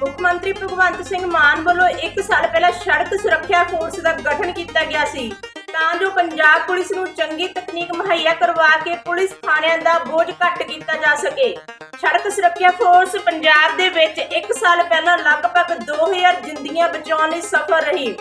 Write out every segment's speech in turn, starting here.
ਮੁੱਖ ਮੰਤਰੀ ਭਗਵੰਤ ਸਿੰਘ ਮਾਨ ਵੱਲੋਂ 1 ਸਾਲ ਪਹਿਲਾਂ ਸੜਕ ਸੁਰੱਖਿਆ ਫੋਰਸ ਦਾ ਗਠਨ ਕੀਤਾ ਗਿਆ ਸੀ। ਤਾਂ ਜੋ ਪੰਜਾਬ ਪੁਲਿਸ ਨੂੰ ਚੰਗੀ ਤਕਨੀਕ ਮੁਹੱਈਆ ਕਰਵਾ ਕੇ ਪੁਲਿਸ ਥਾਣਿਆਂ ਦਾ ਬੋਝ ਘੱਟ ਕੀਤਾ ਜਾ ਸਕੇ। ਸੜਕ ਸੁਰੱਖਿਆ ਫੋਰਸ ਪੰਜਾਬ ਦੇ ਵਿੱਚ 1 ਸਾਲ ਪਹਿਲਾਂ ਲਗਭਗ 2000 ਜ਼ਿੰਦਗੀਆਂ ਬਚਾਉਣ ਲਈ ਸਫਲ ਰਹੀ।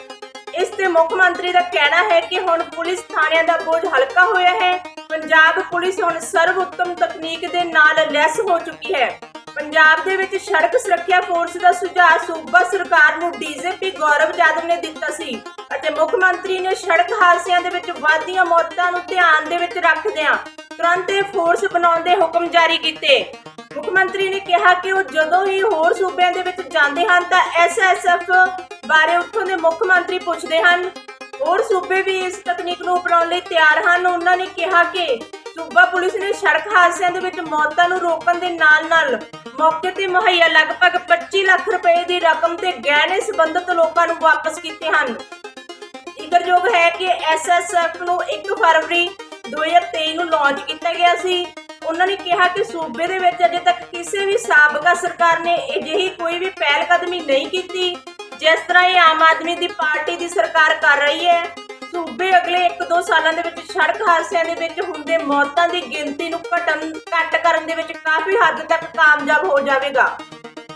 ਇਸ ਤੇ ਮੁੱਖ ਮੰਤਰੀ ਦਾ ਕਹਿਣਾ ਹੈ ਕਿ ਹੁਣ ਪੁਲਿਸ ਥਾਣਿਆਂ ਦਾ ਬੋਝ ਹਲਕਾ ਹੋਇਆ ਹੈ। ਪੰਜਾਬ ਪੁਲਿਸ ਹੁਣ ਸਰਵਉੱਤਮ ਤਕਨੀਕ ਦੇ ਨਾਲ ਲੈਸ ਹੋ ਚੁੱਕੀ ਹੈ। ਪੰਜਾਬ ਦੇ ਵਿੱਚ ਸੜਕ ਸੁਰੱਖਿਆ ਫੋਰਸ ਦਾ ਸੁਝਾਅ ਸੂਬਾ ਸਰਕਾਰ ਨੂੰ ਡੀਜੀਪੀ ਗੌਰਵ ਜਾਦਵ ਨੇ ਦਿੱਤਾ ਸੀ ਅਤੇ ਮੁੱਖ ਮੰਤਰੀ ਨੇ ਸੜਕ ਹਾਦਸਿਆਂ ਦੇ ਵਿੱਚ ਵਾਧੀਆਂ ਮੌਤਾਂ ਨੂੰ ਧਿਆਨ ਦੇ ਵਿੱਚ ਰੱਖਦਿਆਂ ਤੁਰੰਤ ਇਹ ਫੋਰਸ ਬਣਾਉਣ ਦੇ ਹੁਕਮ ਜਾਰੀ ਕੀਤੇ। ਮੁੱਖ ਮੰਤਰੀ ਨੇ ਕਿਹਾ ਕਿ ਉਹ ਜਦੋਂ ਹੀ ਹੋਰ ਸੂਬਿਆਂ ਦੇ ਵਿੱਚ ਜਾਂਦੇ ਹਨ ਤਾਂ ਐਸਐਸਐਫ ਬਾਰੇ ਉੱਥੋਂ ਦੇ ਮੁੱਖ ਮੰਤਰੀ ਪੁੱਛਦੇ ਹਨ। ਹੋਰ ਸੂਬੇ ਵੀ ਇਸ ਤਕਨੀਕ ਨੂੰ ਅਪਣਾਉਣ ਲਈ ਤਿਆਰ ਹਨ। ਉਹਨਾਂ ਨੇ ਕਿਹਾ ਕਿ ਸੂਬਾ ਪੁਲਿਸ ਨੇ ਸੜਕ ਹਾਦਸਿਆਂ ਦੇ ਵਿੱਚ ਮੌਤਾਂ ਨੂੰ ਰੋਕਣ ਦੇ ਨਾਲ-ਨਾਲ ਮੌਕੇ ਤੇ ਮੁਹੱਈਆ ਲਗਭਗ 25 ਲੱਖ ਰੁਪਏ ਦੀ ਰਕਮ ਤੇ ਗਹਿਣੇ ਸੰਬੰਧਿਤ ਲੋਕਾਂ ਨੂੰ ਵਾਪਸ ਕੀਤੇ ਹਨ। ਜ਼ਿਕਰਯੋਗ ਹੈ ਕਿ ਐਸਐਸਐਫ ਨੂੰ 1 ਫਰਵਰੀ 2023 ਨੂੰ ਲਾਂਚ ਕੀਤਾ ਗਿਆ ਸੀ। ਉਹਨਾਂ ਨੇ ਕਿਹਾ ਕਿ ਸੂਬੇ ਦੇ ਵਿੱਚ ਅਜੇ ਤੱਕ ਕਿਸੇ ਵੀ ਸਾਬਕਾ ਸਰਕਾਰ ਨੇ ਅਜਿਹੀ ਕੋਈ ਵੀ ਪਹਿਲ ਕਦਮੀ ਨਹੀਂ ਕੀਤੀ, ਜਿਸ ਤਰ੍ਹਾਂ ਇਹ ਆਮ ਆਦਮੀ ਦੀ ਪਾਰਟੀ ਦੀ ਸਰਕਾਰ ਕਰ ਰਹੀ ਹੈ। ਸੂਬੇ ਅਗਲੇ 1-2 ਸਾਲਾਂ ਦੇ ਵਿੱਚ ਸੜਕ ਹਾਦਸਿਆਂ ਦੇ ਵਿੱਚ ਹੁੰਦੇ ਮੌਤਾਂ ਦੀ ਗਿਣਤੀ ਨੂੰ ਘਟਣ ਘੱਟ ਕਰਨ ਦੇ ਵਿੱਚ ਕਾਫੀ ਹੱਦ ਤੱਕ ਕਾਮਯਾਬ ਹੋ ਜਾਵੇਗਾ।